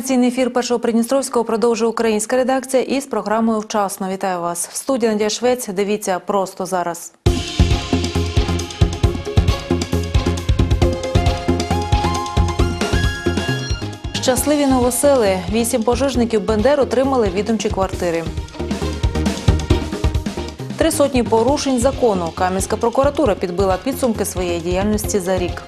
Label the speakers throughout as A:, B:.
A: Інформаційний ефір першого Придністровського продовжує українська редакція із програмою Вчасно. Вітаю вас. В студії Надія Швець. Дивіться просто зараз. Щасливі новосели. Вісім пожежників Бендер отримали відомчі квартири. Три сотні порушень закону. Кам'янська прокуратура підбила підсумки своєї діяльності за рік.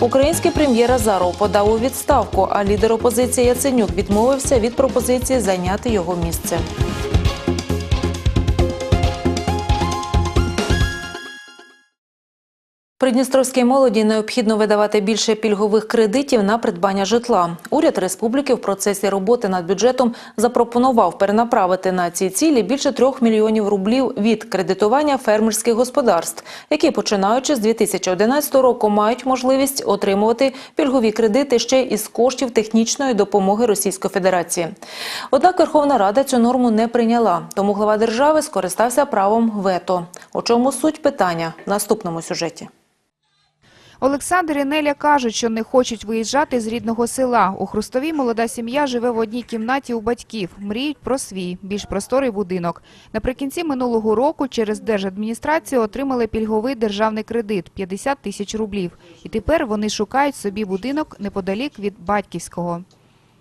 A: Український прем'єр Азаров подав у відставку, а лідер опозиції Яценюк відмовився від пропозиції зайняти його місце. Придністровській молоді необхідно видавати більше пільгових кредитів на придбання житла. Уряд республіки в процесі роботи над бюджетом запропонував перенаправити на ці цілі більше трьох мільйонів рублів від кредитування фермерських господарств, які починаючи з 2011 року мають можливість отримувати пільгові кредити ще із коштів технічної допомоги Російської Федерації. Однак Верховна Рада цю норму не прийняла, тому глава держави скористався правом вето. У чому суть питання в наступному сюжеті.
B: Олександр і Неля кажуть, що не хочуть виїжджати з рідного села. У Хрустовій молода сім'я живе в одній кімнаті у батьків. Мріють про свій, більш просторий будинок. Наприкінці минулого року через держадміністрацію отримали пільговий державний кредит – 50 тисяч рублів. І тепер вони шукають собі будинок неподалік від батьківського.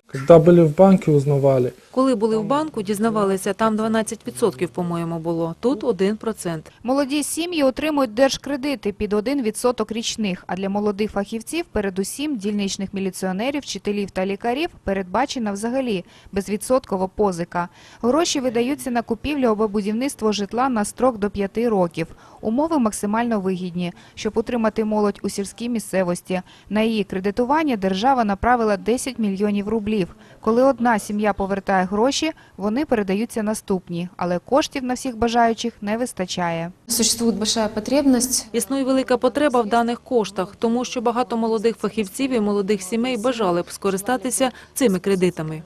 C: Когда были в банке, узнавали.
A: Коли були в банку, дізнавалися, там 12%, по-моєму, було. Тут 1%.
B: Молоді сім'ї отримують держкредити під 1% річних, а для молодих фахівців, передусім дільничних міліціонерів, вчителів та лікарів, передбачена взагалі безвідсоткова позика. Гроші видаються на купівлю або будівництво житла на строк до 5 років. Умови максимально вигідні, щоб утримати молодь у сільській місцевості. На її кредитування держава направила 10 мільйонів рублів. Коли одна сім'я повертає гроші, вони передаються наступні, але коштів на всіх бажаючих не вистачає.
D: Существует большая потребность.
A: Існує велика потреба в даних коштах, тому що багато молодих фахівців і молодих сімей бажали б скористатися цими кредитами.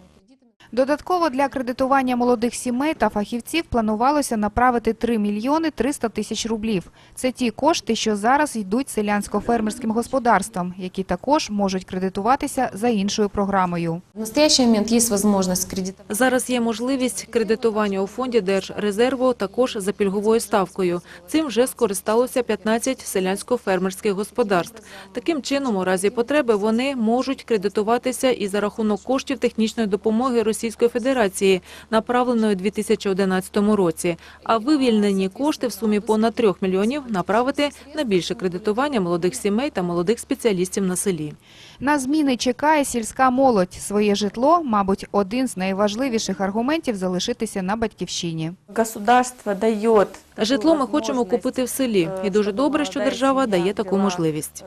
B: Додатково для кредитування молодих сімей та фахівців планувалося направити 3 мільйони 300 тисяч рублів. Це ті кошти, що зараз йдуть селянсько-фермерським господарствам, які також можуть кредитуватися за іншою програмою.
D: В настоящий момент есть возможность кредитовать.
A: Зараз є можливість кредитування у фонді Держрезерву також за пільговою ставкою. Цим вже скористалося 15 селянсько-фермерських господарств. Таким чином, у разі потреби, вони можуть кредитуватися і за рахунок коштів технічної допомоги Російської Федерації, направленої у 2011 році. А вивільнені кошти в сумі понад 3 мільйонів направити на більше кредитування молодих сімей та молодих спеціалістів на селі.
B: На зміни чекає сільська молодь. Своє житло, мабуть, один з найважливіших аргументів залишитися на батьківщині.
E: Государство дает
A: Житло ми хочемо купити в селі, і дуже добре, що держава дає таку можливість.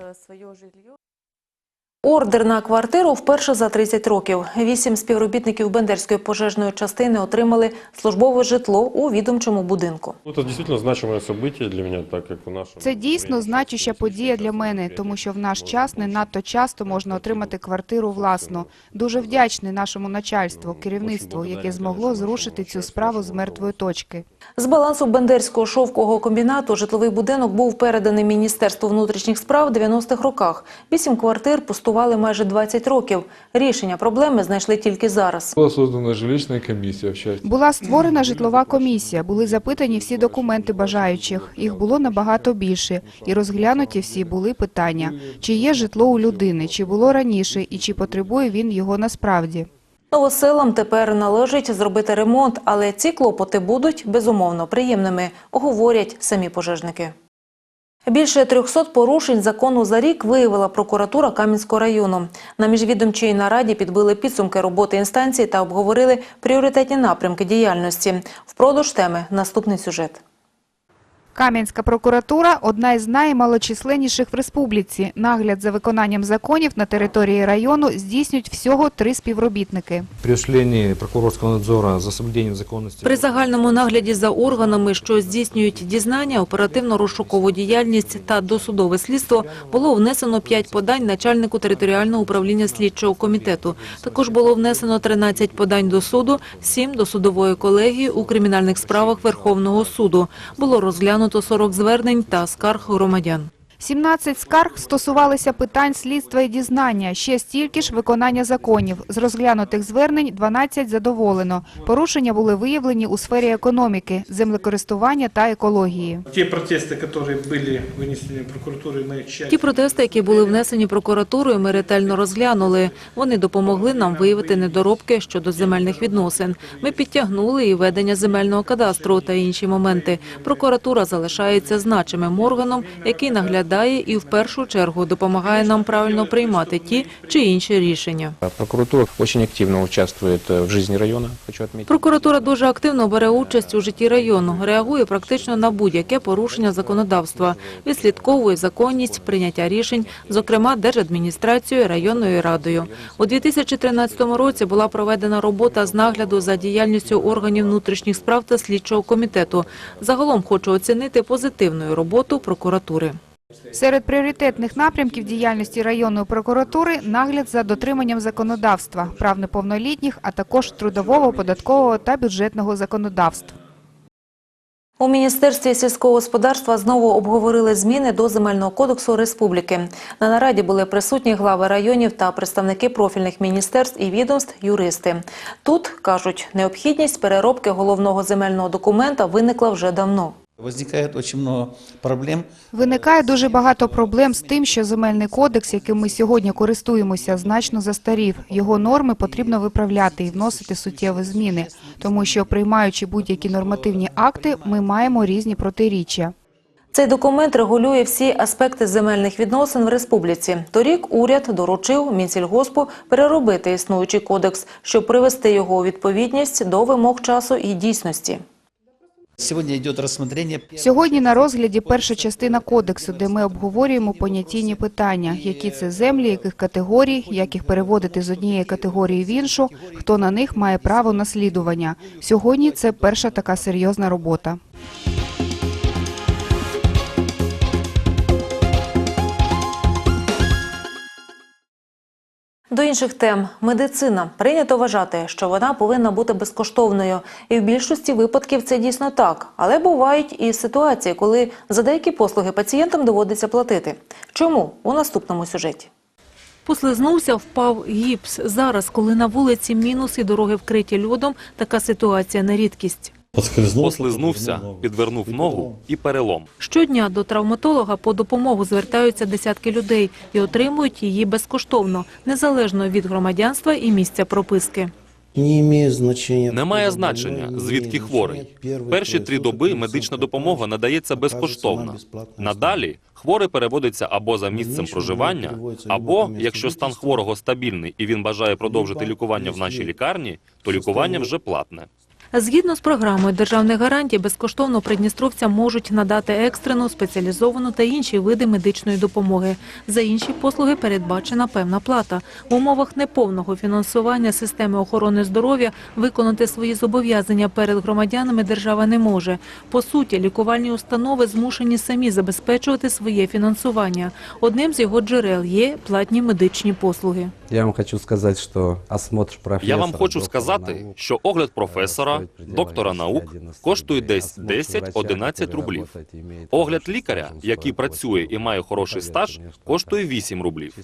A: Ордер на квартиру вперше за 30 років. Вісім співробітників Бендерської пожежної частини отримали службове житло у відомчому будинку.
F: Это действительно значимое событие для меня, так как в нашем...
B: Це дійсно значуща подія для мене, тому що в наш час не надто часто можна отримати квартиру власну. Дуже вдячний нашому начальству, керівництву, яке змогло зрушити цю справу з мертвої точки.
A: З балансу Бендерського шовкового комбінату житловий будинок був переданий Міністерству внутрішніх справ в 90-х роках. Вісім квартир пустували майже 20 років. Рішення проблеми знайшли тільки зараз.
G: Была создана жилищная комиссия в.
B: Була створена житлова комісія, були запитані всі документи бажаючих. Їх було набагато більше. І розглянуті всі були питання, чи є житло у людини, чи було раніше, і чи потребує він його насправді.
A: Новоселам тепер належить зробити ремонт, але ці клопоти будуть безумовно приємними, говорять самі пожежники. Більше 300 порушень закону за рік виявила прокуратура Кам'янського району. На міжвідомчій нараді підбили підсумки роботи інстанції та обговорили пріоритетні напрямки діяльності. Впродовж теми наступний сюжет.
B: Кам'янська прокуратура – одна із наймалочисленніших в республіці. Нагляд за виконанням законів на території району здійснюють всього три співробітники.
H: При осуществлении прокурорского надзора за соблюдением законности
A: При загальному нагляді за органами, що здійснюють дізнання, оперативно-розшукову діяльність та досудове слідство, було внесено 5 подань начальнику територіального управління слідчого комітету. Також було внесено 13 подань до суду, 7 до судової колегії у кримінальних справах Верховного суду. Було розглянуто 40 звернень та скарг громадян.
B: 17 скарг стосувалися питань слідства і дізнання, ще стільки ж виконання законів. З розглянутих звернень 12 задоволено. Порушення були виявлені у сфері економіки, землекористування та екології.
I: Те протесты, которые были вынесены прокуратурой, мы тщательно...
A: Ті протести, які були внесені прокуратурою, ми ретельно розглянули. Вони допомогли нам виявити недоробки щодо земельних відносин. Ми підтягнули і ведення земельного кадастру та інші моменти. Прокуратура залишається значимим органом, який наглядає і в першу чергу допомагає нам правильно приймати ті чи інші рішення.
J: Прокуратура очень активно участвует э, в жизни района, хочу отметить.
A: Прокуратура дуже активно бере участь у житті району, реагує практично на будь-яке порушення законодавства, відслідковує законність прийняття рішень, зокрема Держадміністрацією, районною радою. У 2013 році була проведена робота з нагляду за діяльністю органів внутрішніх справ та слідчого комітету. Загалом хочу оцінити позитивною роботу прокуратури.
B: Серед пріоритетних напрямків діяльності районної прокуратури – нагляд за дотриманням законодавства, прав неповнолітніх, а також трудового, податкового та бюджетного законодавств.
A: У Міністерстві сільського господарства знову обговорили зміни до Земельного кодексу республіки. На нараді були присутні глави районів та представники профільних міністерств і відомств, юристи. Тут, кажуть, необхідність переробки головного земельного документа виникла вже давно.
K: Возникает очень проблем.
B: Виникає дуже багато проблем з тим, що земельний кодекс, яким ми сьогодні користуємося, значно застарів. Його норми потрібно виправляти і вносити суттєві зміни, тому що приймаючи будь-які нормативні акти, ми маємо різні протиріччя.
A: Цей документ регулює всі аспекти земельних відносин в республіці. Торік уряд доручив Мінсільгоспу переробити існуючий кодекс, щоб привести його у відповідність до вимог часу і дійсності.
K: Сегодня йде рассмотрение
B: Сьогодні на розгляді перша частина кодексу, де ми обговорюємо понятійні питання, які це землі, яких категорій, як їх переводити з однієї категорії в іншу, хто на них має право наслідування. Сьогодні це перша така серйозна робота.
A: До інших тем медицина прийнято вважати, що вона повинна бути безкоштовною, і в більшості випадків це дійсно так. Але бувають і ситуації, коли за деякі послуги пацієнтам доводиться платити. Чому у наступному сюжеті? Послизнувся, впав гіпс. Зараз, коли на вулиці мінус і дороги вкриті льодом, така ситуація не рідкість.
L: Послизнувся, підвернув ногу і перелом.
A: Щодня до травматолога по допомогу звертаються десятки людей і отримують її безкоштовно, незалежно від громадянства і місця прописки.
L: Немає значення, звідки хворий. Перші три доби медична допомога надається безкоштовно. Надалі хворий переводиться або за місцем проживання, або, якщо стан хворого стабільний і він бажає продовжити лікування в нашій лікарні, то лікування вже платне.
A: Згідно з програмою державних гарантій, безкоштовно придністровцям можуть надати екстрену, спеціалізовану та інші види медичної допомоги. За інші послуги передбачена певна плата. В умовах неповного фінансування системи охорони здоров'я виконати свої зобов'язання перед громадянами держава не може. По суті, лікувальні установи змушені самі забезпечувати своє фінансування. Одним з його джерел є платні медичні послуги.
H: Я вам хочу сказать, что осмотр профессора...
L: Я вам хочу сказати, що огляд професора, доктора наук коштує десь
H: Осмотр врача,
L: 10-11 рублів. Огляд лікаря, який працює і має хороший стаж, коштує
H: это
L: 8 рублів.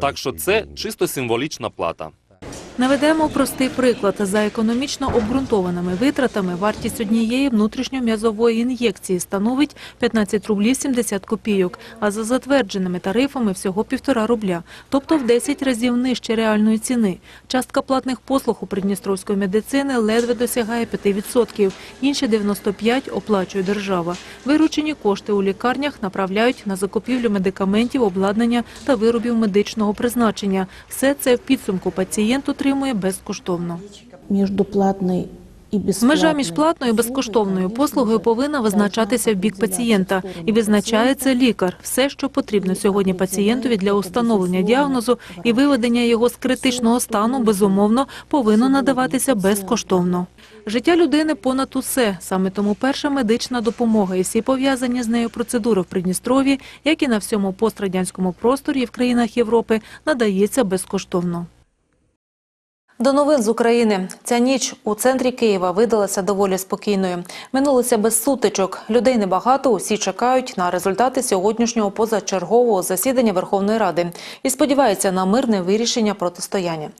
L: Так що це чисто символічна плата.
A: Наведемо простий приклад. За економічно обґрунтованими витратами вартість однієї внутрішньом'язової ін'єкції становить 15 рублів 70 копійок, а за затвердженими тарифами всього півтора рубля, тобто в 10 разів нижче реальної ціни. Частка платних послуг у придністровської медицини ледве досягає 5%, інші 95% оплачує держава. Виручені кошти у лікарнях направляють на закупівлю медикаментів, обладнання та виробів медичного призначення. Все це в підсумку пацієнт отримує безкоштовно.
M: Между платной.
A: Межа між платною і безкоштовною послугою повинна визначатися в бік пацієнта. І визначає це лікар. Все, що потрібно сьогодні пацієнтові для установлення діагнозу і виведення його з критичного стану, безумовно, повинно надаватися безкоштовно. Життя людини понад усе. Саме тому перша медична допомога і всі пов'язані з нею процедури в Придністров'ї, як і на всьому пострадянському просторі в країнах Європи, надається безкоштовно. До новин з України. Ця ніч у центрі Києва видалася доволі спокійною. Минулося без сутичок. Людей небагато, усі чекають на результати сьогоднішнього позачергового засідання Верховної Ради і сподіваються на мирне вирішення протистояння.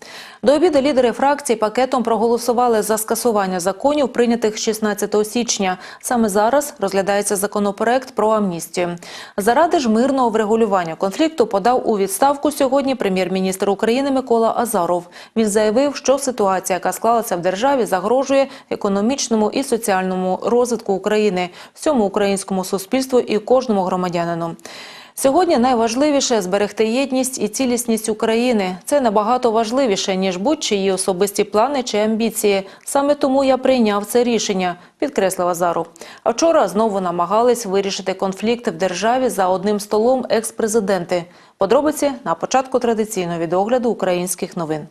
A: До обіду лідери фракцій пакетом проголосували за скасування законів, прийнятих 16 січня. Саме зараз розглядається законопроект про амністію. Заради ж мирного врегулювання конфлікту подав у відставку сьогодні прем'єр-міністр України Микола Азаров. Він заявив, що ситуація, яка склалася в державі, загрожує економічному і соціальному розвитку України, всьому українському суспільству і кожному громадянину. Сьогодні найважливіше зберегти єдність і цілісність України. Це набагато важливіше ніж будь-чиї особисті плани чи амбіції. Саме тому я прийняв це рішення, підкреслив Азаров. А вчора знову намагались вирішити конфлікт в державі за одним столом екс-президенти. Подробиці на початку традиційного відогляду українських новин.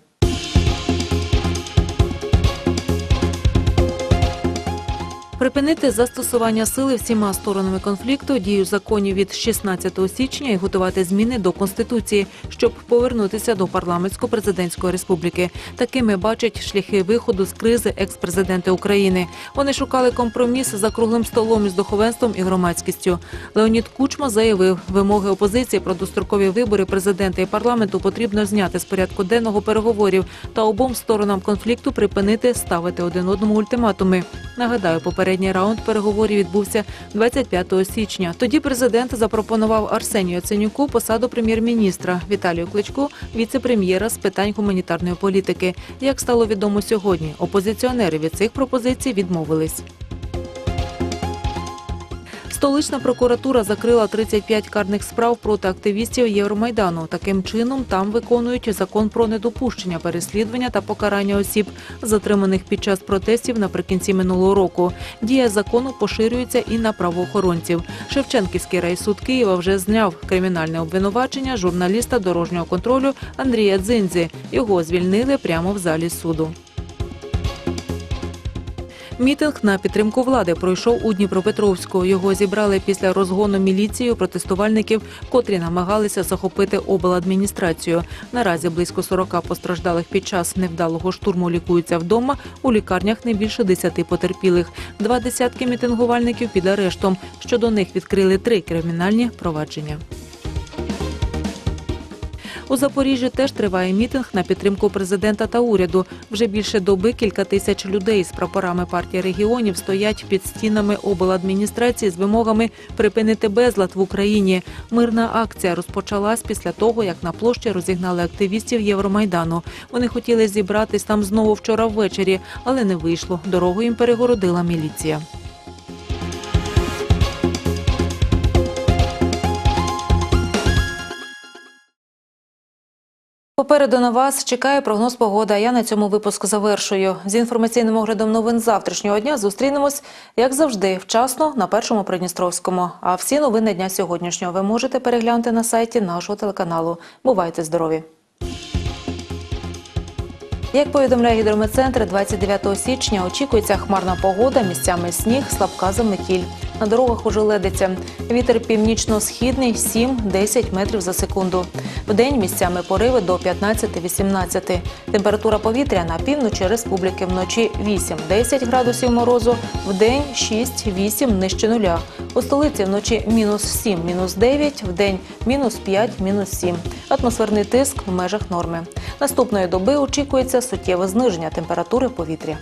A: Припинити застосування сили всіма сторонами конфлікту, дію законів від 16 січня і готувати зміни до конституції, щоб повернутися до парламентсько-президентської республіки. Такими бачать шляхи виходу з кризи екс-президенти України. Вони шукали компроміс за круглим столом із духовенством і громадськістю. Леонід Кучма заявив, вимоги опозиції про дострокові вибори президента і парламенту потрібно зняти з порядку денного переговорів та обом сторонам конфлікту припинити ставити один одному ультиматуми. Нагадаю, попередній раунд переговорів відбувся 25 січня. Тоді президент запропонував Арсенію Яценюку посаду прем'єр-міністра, Віталію Кличку – віце-прем'єра з питань гуманітарної політики. Як стало відомо сьогодні, опозиціонери від цих пропозицій відмовились. Столична прокуратура закрила 35 карних справ проти активістів Євромайдану. Таким чином там виконують закон про недопущення переслідування та покарання осіб, затриманих під час протестів наприкінці минулого року. Дія закону поширюється і на правоохоронців. Шевченківський райсуд Києва вже зняв кримінальне обвинувачення журналіста дорожнього контролю Андрія Дзиндзі. Його звільнили прямо в залі суду. Мітинг на підтримку влади пройшов у Дніпропетровську. Його зібрали після розгону міліцією протестувальників, котрі намагалися захопити обладміністрацію. Наразі близько 40 постраждалих під час невдалого штурму лікуються вдома. У лікарнях не більше 10 потерпілих. Два десятки мітингувальників під арештом. Щодо них відкрили три кримінальні провадження. У Запоріжжі теж триває мітинг на підтримку президента та уряду. Вже більше доби кілька тисяч людей з прапорами партії регіонів стоять під стінами обладміністрації з вимогами припинити безлад в Україні. Мирна акція розпочалась після того, як на площі розігнали активістів Євромайдану. Вони хотіли зібратись там знову вчора ввечері, але не вийшло. Дорогу їм перегородила міліція. Попереду на вас чекає прогноз погоди. Я на цьому випуску завершую. З інформаційним оглядом новин завтрашнього дня зустрінемось, як завжди, вчасно на першому Придністровському. А всі новини дня сьогоднішнього ви можете переглянути на сайті нашого телеканалу. Бувайте здорові! Як повідомляє гідрометцентр, 29 січня очікується хмарна погода, місцями сніг, слабка заметіль. На дорогах уже ледиться. Вітер північно-східний 7-10 метрів за секунду. Вдень місцями пориви до 15-18. Температура повітря на півночі республіки вночі 8-10 градусів морозу, вдень 6-8 нижче нуля. У столиці вночі мінус 7, мінус 9, вдень мінус 5, мінус 7. Атмосферний тиск в межах норми. Наступної доби очікується суттєве зниження температури повітря.